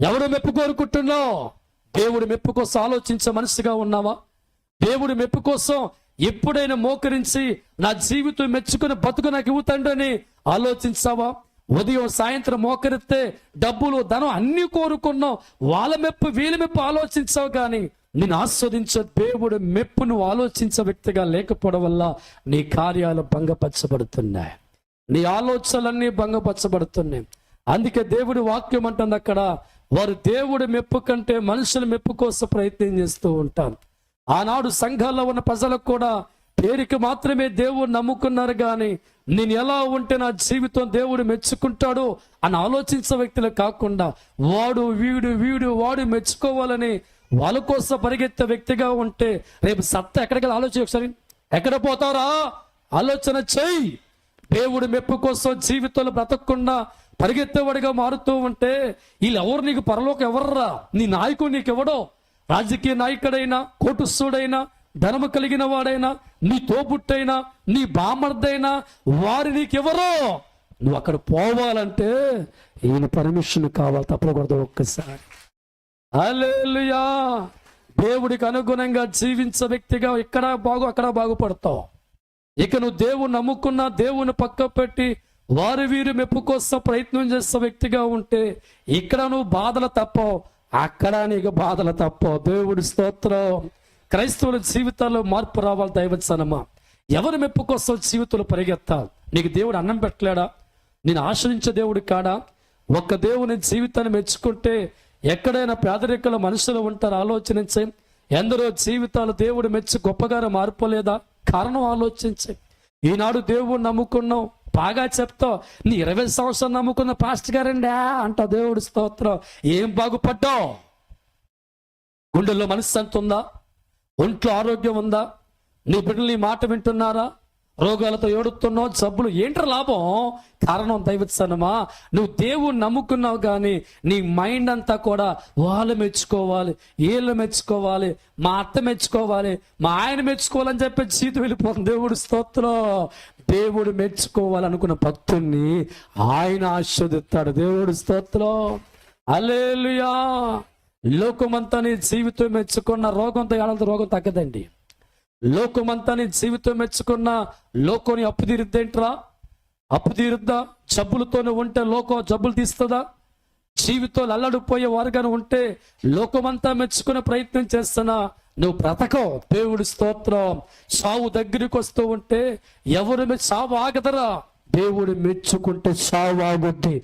ఎవడు మెప్పు కోరుకుంటున్నావు? దేవుడు మెప్పు కోసం ఆలోచించే మనసుగా ఉన్నావా? దేవుడు మెప్పు కోసం ఎప్పుడైనా మోకరించి నా జీవితం మెచ్చుకుని బతుకు నాకు ఇవ్వుతండని ఆలోచించావా? ఉదయం సాయంత్రం మోకరిస్తే డబ్బులు ధనం అన్ని కోరుకున్నావు. వాళ్ళ మెప్పు వీళ్ళ మెప్పు ఆలోచించావు కానీ నేను ఆస్వాదించే దేవుడు మెప్పు నువ్వు ఆలోచించే వ్యక్తిగా లేకపోవడం వల్ల నీ కార్యాలు భంగపరచబడుతున్నాయి. నీ ఆలోచనలన్నీ భంగపరచబడుతున్నాయి. అందుకే దేవుడి వాక్యం అంటుంది అక్కడ వారు దేవుడి మెప్పు కంటే మనుషుల మెప్పు కోసం ప్రయత్నం చేస్తూ ఉంటారు. ఆనాడు సంఘాల్లో ఉన్న ప్రజలకు కూడా పేరుకి మాత్రమే దేవుడు నమ్ముకున్నారు కానీ నేను ఎలా ఉంటే నా జీవితం దేవుడు మెచ్చుకుంటాడు అని ఆలోచించే వ్యక్తులు కాకుండా వాడు వీడు వీడు వాడు మెచ్చుకోవాలని వాళ్ళ కోసం పరిగెత్తే వ్యక్తిగా ఉంటే రేపు సత్తా ఎక్కడికి ఆలోచన ఒకసారి. ఎక్కడ పోతారా? ఆలోచన చెయ్యి. దేవుడు మెప్పు కోసం జీవితంలో బ్రతకకుండా పరిగెత్తేవాడిగా మారుతూ ఉంటే వీళ్ళు ఎవరు నీకు పరలోకి ఎవర్రా? నీ నాయకుడు నీకు ఎవడో రాజకీయ నాయకుడైనా కోటుస్తుడైనా ధనము కలిగిన వాడైనా నీ తోబుట్టైనా నీ బామర్దైనా వారి నీకెవరో? నువ్వు అక్కడ పోవాలంటే ఈయన పర్మిషన్ కావాలి తప్పకూడదు ఒక్కసారి. అలేలుయా దేవుడికి అనుగుణంగా జీవించే వ్యక్తిగా ఇక్కడ బాగు అక్కడ బాగుపడతావు. ఇక నువ్వు దేవుని నమ్ముకున్న దేవుని పక్క పెట్టి వారి వీరి మెప్పు కోసం ప్రయత్నం చేసే వ్యక్తిగా ఉంటే ఇక్కడ నువ్వు బాధలు తప్పవు అక్కడ నీకు బాధలు తప్పవు దేవుడి స్తోత్రం. క్రైస్తవుల జీవితాల్లో మార్పు రావాలి దైవచనమా. ఎవరి మెప్పు కోసం జీవితంలో పరిగెత్తాలి? నీకు దేవుడు అన్నం పెట్టలేడా? నేను ఆశ్రయించే దేవుడు కాడా? ఒక్క దేవుని జీవితాన్ని మెచ్చుకుంటే ఎక్కడైనా పేదరికలు మనుషులు ఉంటారు ఆలోచించే. ఎందరో జీవితాలు దేవుడు మెచ్చి గొప్పగా మార్పలేదా కారణం ఆలోచించే. ఈనాడు దేవుడు నమ్ముకున్నావు. బాగా చెప్తావు. నీ ఇరవై సంవత్సరం నమ్ముకున్న పాస్ట్ గారండి. అంట దేవుడు స్తోత్రం. ఏం బాగుపడ్డావు గుండెల్లో మనశ్శాంతి ఉందా? ఒంట్లో ఆరోగ్యం ఉందా? నీ బిడ్డలు నీ మాట వింటున్నారా? రోగాలతో ఏడుతున్నావు జబ్బులు. ఏంటి లాభం? కారణం దైవత్సనమా నువ్వు దేవుణ్ణి నమ్ముకున్నావు కానీ నీ మైండ్ అంతా కూడా వాళ్ళు మెచ్చుకోవాలి వీళ్ళు మెచ్చుకోవాలి మా అత్త మెచ్చుకోవాలి మా ఆయన మెచ్చుకోవాలని చెప్పి జీతం వెళ్ళిపోతుంది. దేవుడు స్తోత్రం. దేవుడు మెచ్చుకోవాలనుకున్న భక్తుణ్ణి ఆయన ఆస్వాదిస్తాడు దేవుడు స్తోత్రం. అలేలుయా లోకమంతా నీ జీవితం మెచ్చుకున్న రోగంతో ఏడాది రోగం తగ్గదండి. లోకమంతా నీ జీవితం మెచ్చుకున్న లోకోని అప్పు తీరుద్దేంట్రా? అప్పు తీరుద్దా? జబ్బులతోనే ఉంటే లోకం జబ్బులు తీస్తుందా? జీవితంలో అల్లడిపోయే వారుగానే ఉంటే లోకమంతా మెచ్చుకునే ప్రయత్నం చేస్తున్నా. నువ్వు బ్రతకవు దేవుడి స్తోత్రం. సావు దగ్గరికి వస్తూ ఉంటే ఎవరు మె- సావు ఆగదరా? దేవుడు మెచ్చుకుంటే సావు ఆగుద్ది.